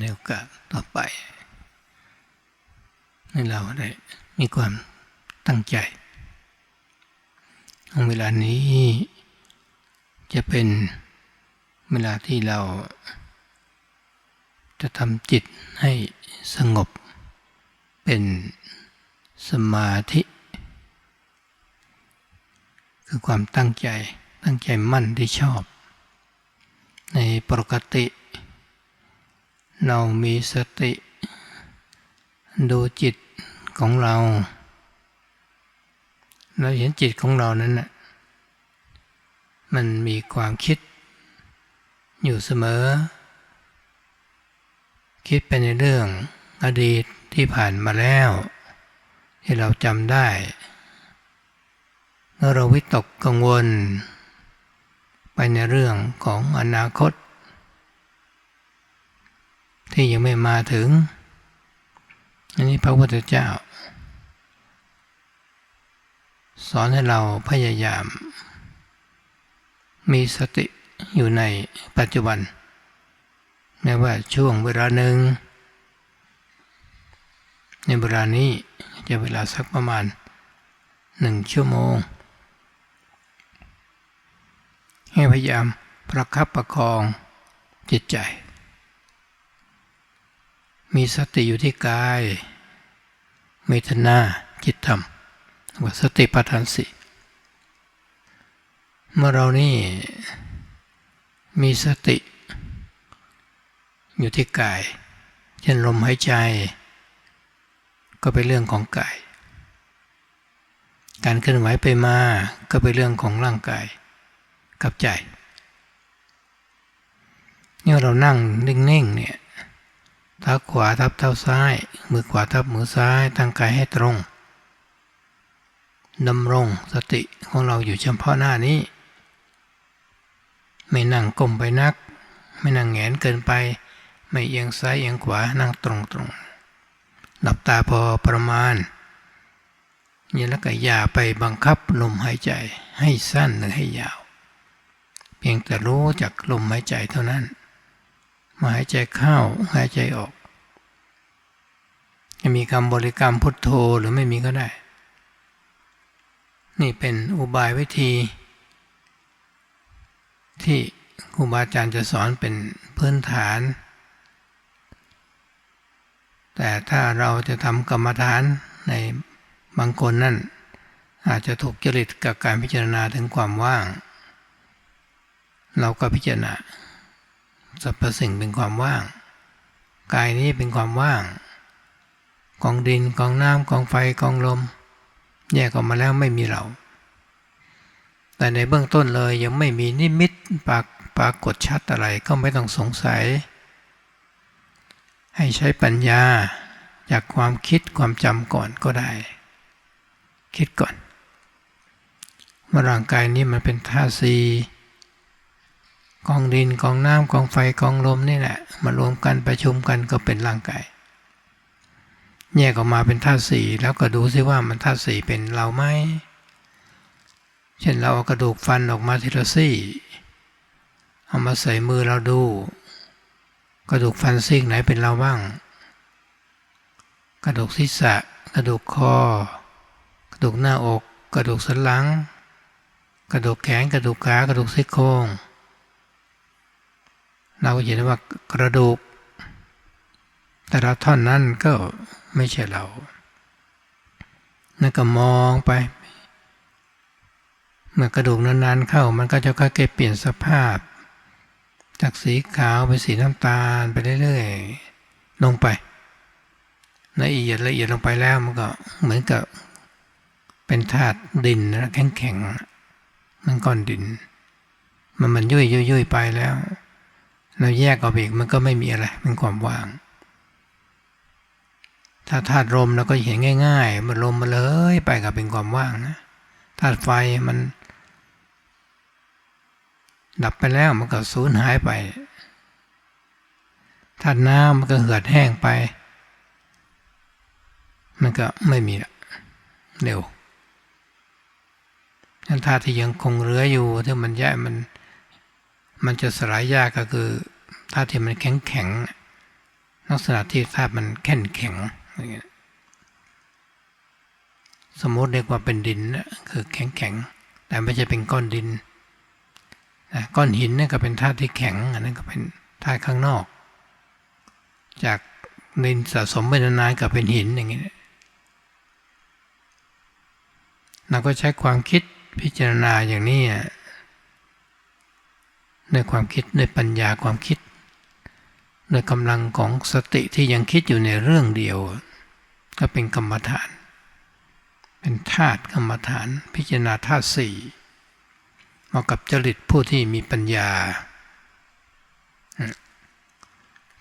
ในโอกาสต่อไป ให้เราได้มีความตั้งใจองเวลานี้จะเป็นเวลาที่เราจะทำจิตให้สงบเป็นสมาธิ คือความตั้งใจตั้งใจมั่นที่ชอบ ในปกติ เรามีสติ ดูจิตของเรา เราเห็นจิตของเรานั้นนะมันมีความคิด อยู่เสมอ คิดไปในเรื่องอดีตที่ผ่านมาแล้ว ที่เราจำได้เมื่อเราวิตกกังวล ไปในเรื่องของอนาคต ที่ยังไม่มาถึง อันนี้พระพุทธเจ้า สอนให้เราพยายาม มีสติอยู่ในปัจจุบันแม้ว่าช่วงเวลาหนึ่ง ในเวลานี้จะเวลาสักประมาณหนึ่งชั่วโมง ให้พยายามประคับประคองจิตใจ มีสติอยู่ที่กายเมตนาจิตธรรมว่าสติปัฏฐานสี่เมื่อเรานี่มีสติ อยู่ที่กาย เช่นลมหายใจ ก็เป็นเรื่องของกาย การเคลื่อนไหวไปมาก็เป็นเรื่องของร่างกายกับใจนี่เรานั่งนิ่งๆเนี่ย เท้าขวาทับเท้าซ้าย มือขวาทับมือซ้าย ตั้งกายให้ตรงดำรงสติของเราอยู่เฉพาะหน้านี้ ไม่นั่งก้มไปนัก ไม่นั่งแงนเกินไป ไม่เอียงซ้ายเอียงขวานั่งตรงตรงหลับตาพอประมาณนี่แล้วก็อย่าไปบังคับลมหายใจให้สั้นหรือให้ยาว เพียงแต่รู้จากลมหายใจเท่านั้น มาหายใจเข้าหายใจออก จะมีคำบริกรรมพุทโธหรือไม่มีก็ได้ นี่เป็นอุบายวิธี ที่ครูบาอาจารย์จะสอนเป็นพื้นฐาน แต่ถ้าเราจะทำกรรมฐานในบางคนนั่น อาจจะถูกจริตกับการพิจารณาถึงความว่าง เราก็พิจารณาสรรพสิ่งเป็นความว่าง กายนี้เป็นความว่าง กองดินกองน้ำกองไฟกองลม แยกออกมาแล้วไม่มีเรา แต่ในเบื้องต้นเลยยังไม่มีนิมิตปากปรากฏชัดอะไรก็ไม่ต้องสงสัย ให้ใช้ปัญญาจากความคิดความจำก่อนก็ได้ คิดก่อนว่าร่างกายนี้มันเป็นธาตุสีกองดินกองน้ำกองไฟกองลมนี่แหละมารวมกันประชุมกันก็เป็นร่างกาย แยกออกมาเป็นธาตุสีแล้วก็ดูซิว่ามันธาตุสีเป็นเราไหมเช่นเราเอากระดูกฟันออกมาทีละซี่เอามาใส่มือเราดู กระดูกฟันซีกไหนเป็นเราบ้าง กระดูกศีรษะ กระดูกคอ กระดูกหน้าอก กระดูกสันหลัง กระดูกแขนกระดูกขากระดูกซี่โครงเราก็เห็นว่ากระดูก แต่ละท่อนนั้นก็ไม่ใช่เรานั่นก็มองไป เมื่อกระดูกนานๆเข้ามันก็จะค่อยๆเปลี่ยนสภาพ จากสีขาวไปสีน้ำตาลไปเรื่อยๆลงไปละเอียดละเอียดลงไปแล้วมันก็เหมือนกับเป็นธาตุดินนะแข็งๆมันก้อนดิน มันมันยุ่ยยุ่ยไปแล้ว เราแยกออกอีกมันก็ไม่มีอะไรเป็นความว่าง ถ้าธาตุลมเราก็เห็นง่าย ๆ มันลมมาเลยไปกับเป็นความว่างนะธาตุไฟมัน ดับไปแล้วมันก็สูญหายไปธาตุน้ำมันก็เหือดแห้งไป มันก็ไม่มีละเร็วธาตุที่ยังคงเหลืออยู่ที่มันแย่มัน มันจะสลายยากก็คือธาตุที่มันแข็งแข็งลักษณะที่ธาตุมันแข็งแข็ง อย่างเงี้ยสมมติเรียกว่าเป็นดินนะคือแข็งแข็งแต่ไม่ใช่เป็นก้อนดินนะก้อนหินนี่ก็เป็นธาตุที่แข็งอันนั้นก็เป็นธาตุข้างนอก จากดินสะสมไปนานๆกับเป็นหินอย่างเงี้ยเราก็ใช้ความคิดพิจารณาอย่างนี้ในความคิดในปัญญาความคิดในกำลังของสติที่ยังคิดอยู่ในเรื่องเดียว ก็เป็นกรรมฐาน เป็นธาตุกรรมฐาน พิจารณาธาตุสี่เหมาะกับจริตผู้ที่มีปัญญา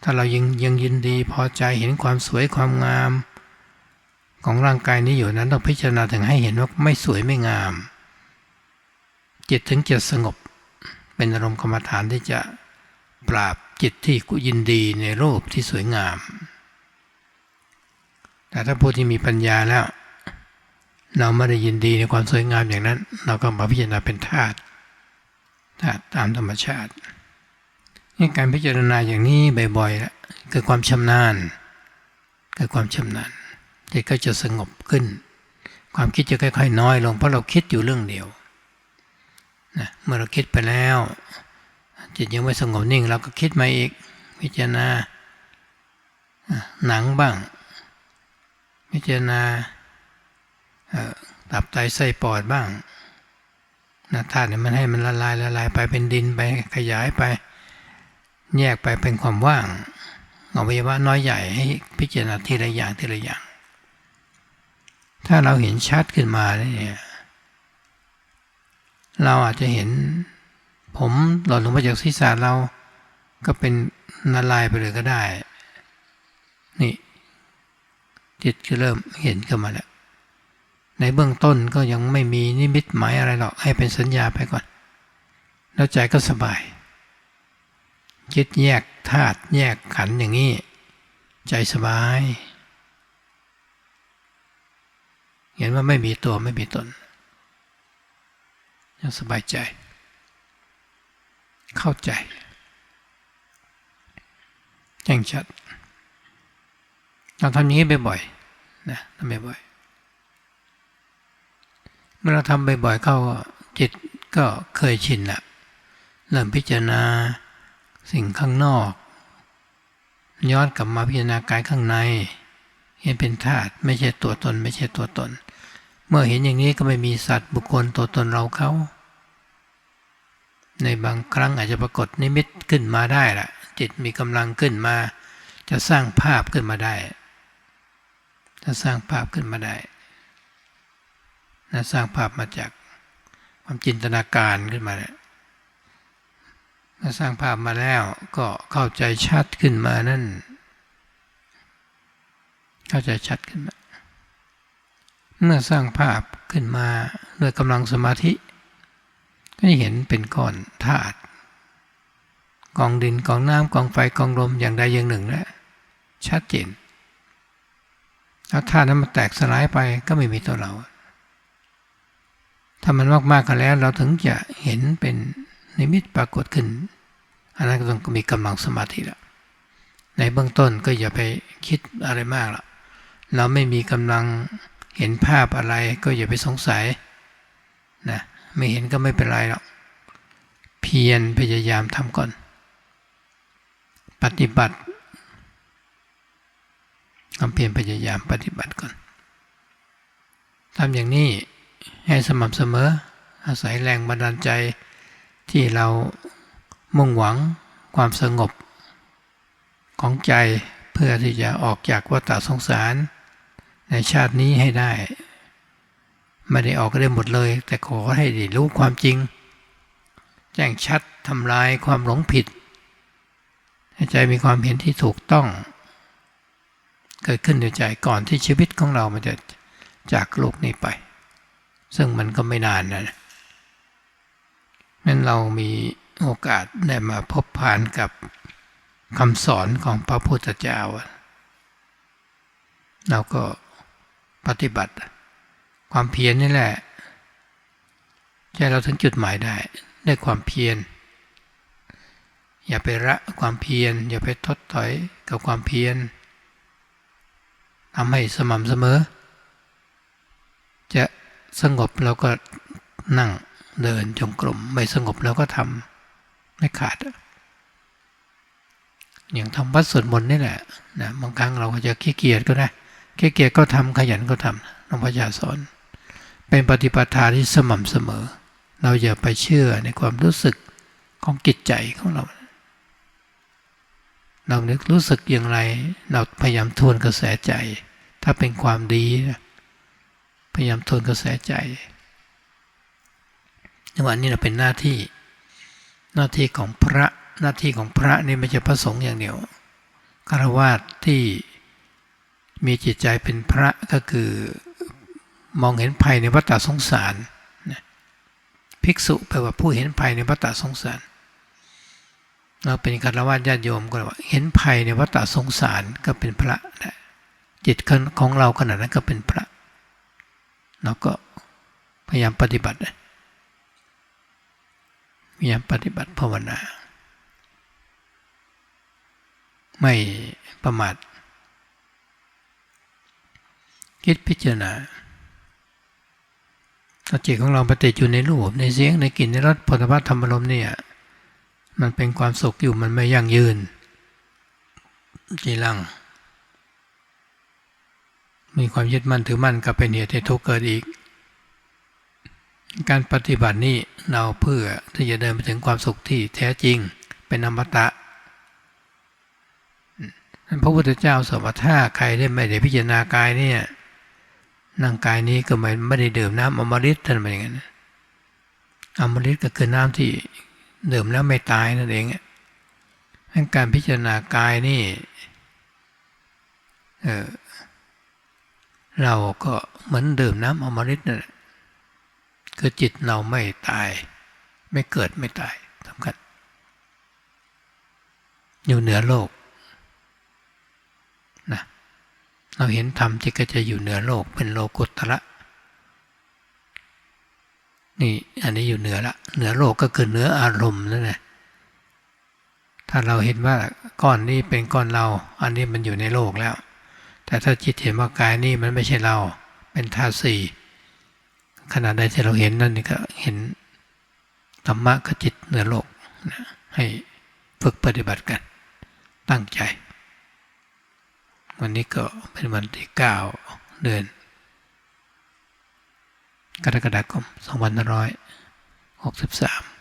ถ้าเรายังยังยินดีพอใจเห็นความสวยความงาม ของร่างกายนี้อยู่นั้นต้องพิจารณาถึงให้เห็นว่าไม่สวยไม่งาม จิตถึงจะสงบเป็นอารมณ์กรรมฐานที่จะปราบจิตที่กุยินดีในรูปที่สวยงาม แต่ถ้าผู้ที่มีปัญญาแล้ว เราไม่ได้ยินดีในความสวยงามอย่างนั้น เราก็มาพิจารณาเป็นธาตุธาตุตามธรรมชาตินี่การพิจารณาอย่างนี้บ่อยๆแล้วเกิดความชำนาญเกิดความชำนาญจิตก็จะสงบขึ้น ความคิดจะค่อยๆ น้อยลงเพราะเราคิดอยู่เรื่องเดียวนะเมื่อเราคิดไปแล้ว จิตยังไม่สงบนิ่งเราก็คิดมาอีกพิจารณาหนังบ้าง พิจารณาตับไตไส้ปอดบ้างนะธาตุเนี่ยมันให้มันละลายละลายไปเป็นดินไปขยายไป แยกไปเป็นความว่างอวัยวะน้อยใหญ่ให้พิจารณาทีละอย่างทีละอย่าง ถ้าเราเห็นชัดขึ้นมาเนี่ยเราอาจจะเห็น ผมหล่นลงมาจากศีรษะเราก็เป็นนาลายไปเลยก็ได้ นี่ จิตก็เริ่มเห็นขึ้นมาแล้วในเบื้องต้นก็ยังไม่มีนิมิตหมายอะไรหรอกให้เป็นสัญญาไปก่อน แล้วใจก็สบายคิดแยกธาตุแยกขันอย่างนี้ ใจสบาย เห็นว่าไม่มีตัวไม่มีตนยังสบายใจ เข้าใจแจ้งชัด เราทำอย่างนี้บ่อยๆนะทำบ่อยๆเมื่อเราทำบ่อยๆเข้าจิตก็เคยชินละเริ่มพิจารณาสิ่งข้างนอก ย้อนกลับมาพิจารณากายข้างใน เห็นเป็นธาตุไม่ใช่ตัวตน ไม่ใช่ตัวตน เมื่อเห็นอย่างนี้ก็ไม่มีสัตว์บุคคลตัวตนเราเขา ในบางครั้งอาจจะปรากฏนิมิตขึ้นมาได้ละจิตมีกำลังขึ้นมา จะสร้างภาพขึ้นมาได้ จะสร้างภาพขึ้นมาได้นะสร้างภาพมาจากความจินตนาการขึ้นมาเนี่ยถ้าสร้างภาพมาแล้วก็เข้าใจชัดขึ้นมานั่น เข้าใจชัดขึ้นมา เมื่อสร้างภาพขึ้นมาด้วยกำลังสมาธิ ก็จะเห็นเป็นก้อนธาตุกองดินกองน้ำกองไฟกองลมอย่างใดอย่างหนึ่งแล้วชัดเจน แล้วธาตุนั้นมันแตกสลายไปก็ไม่มีตัวเรา ถ้ามันมากๆกันแล้ว เราถึงจะเห็นเป็นนิมิตปรากฏขึ้น อันนั้นก็ต้องมีกำลังสมาธิล้วในเบื้องต้นก็อย่าไปคิดอะไรมากละเราไม่มีกำลังเห็นภาพอะไร ก็อย่าไปสงสัยนะไม่เห็นก็ไม่เป็นไรหรอกเพียรพยายามทำก่อน ปฏิบัติ ทำเพียรพยายามปฏิบัติก่อนทำอย่างนี้ให้สม่ำเสมอ อาศัยแรงบันดาลใจที่เรามุ่งหวังความสงบของใจเพื่อที่จะออกจากวัฏสงสาร ในชาตินี้ให้ได้ ไม่ได้ออกก็ได้หมดเลย แต่ขอให้ได้รู้ความจริง แจ้งชัดทำลายความหลงผิด ให้ใจมีความเห็นที่ถูกต้อง เกิดขึ้นในใจก่อนที่ชีวิตของเรามันจะจากโลกนี้ไป ซึ่งมันก็ไม่นานนะนั้นเรามีโอกาสได้มาพบผ่านกับคำสอนของพระพุทธเจ้า เราก็ปฏิบัติ ความเพียรนี่แหละใจเราถึงจุดหมายได้ได้ความเพียร อย่าไปละความเพียร อย่าไปทดถอยกับความเพียร ทำให้สม่ำเสมอ จะสงบเราก็นั่งเดินจงกรมไม่สงบเราก็ทำไม่ขาด อย่างทำวัดสวดมนต์นี่แหละนะบางครั้งเราก็จะขี้เกียจก็ได้ขี้เกียจก็ทำขยันก็ทำหลวงพ่อจาสอน เป็นปฏิปทาที่สม่ำเสมอ เราอย่าไปเชื่อในความรู้สึกของจิตใจของเรา เรานึกรู้สึกอย่างไร เราพยายามทวนกระแสใจ ถ้าเป็นความดี พยายามทวนกระแสใจในวันนี้เราเป็นหน้าที่ หน้าที่ของพระหน้าที่ของพระนี่ไม่ใช่พระสงฆ์อย่างเดียวคารวาสที่มีจิตใจเป็นพระก็คือมองเห็นภัยในวัฏสงสาร ภิกษุแปลว่าผู้เห็นภัยในวัฏสงสาร เราเป็นคารวะญาติโยมก็ว่า เห็นภัยในวัฏสงสารก็เป็นพระนะจิตของเราขนาดนั้นก็เป็นพระเราก็พยายามปฏิบัติพยายามปฏิบัติภาวนา ไม่ประมาทคิดพิจารณาจิตของเราปฏิอยู่ในรูปในเสียงในกลิ่นในรสผลิตภัณฑ์ธรรมลมเนี่ย มันเป็นความสุขอยู่มันไม่ยั่งยืนจีรัง มีความยึดมั่นถือมั่นก็เป็นเหตุให้ทุกข์เกิดอีก การปฏิบัตินี้เราเพื่อที่จะเดินไปถึงความสุขที่แท้จริงเป็นอมตะพระพุทธเจ้าสมถ้าใครได้ไม่ได้พิจารณากายเนี่ยร่างกายนี้ก็ไม่ไม่ได้ดื่มน้ำอมฤตท่านเป็นอย่างนั้นอมฤตก็คือน้ำที่ ดื่มแล้วไม่ตายนั่นเองการพิจารณากายนี่ เออเราก็เหมือนดื่มน้ำอมฤตนั่นแหละคือจิตเราไม่ตาย ไม่เกิดไม่ตายสำคัญอยู่เหนือโลกนะเราเห็นธรรมที่ก็จะอยู่เหนือโลกเป็นโลกุตระ นี่อันนี้อยู่เหนือละเหนือโลกก็คือเหนืออารมณ์นั่นแหละถ้าเราเห็นว่าก้อนนี้เป็นก้อนเรา อันนี้มันอยู่ในโลกแล้ว แต่ถ้าจิตเห็นว่ากายนี้มันไม่ใช่เรา เป็นธาตุสี่ขณะใดที่เราเห็นนั่นก็เห็นธรรมะกับจิตเหนือโลกนะให้ฝึกปฏิบัติกัน ตั้งใจ วันนี้ก็เป็นวันที่เก้าเดือน กรกฎาคม2563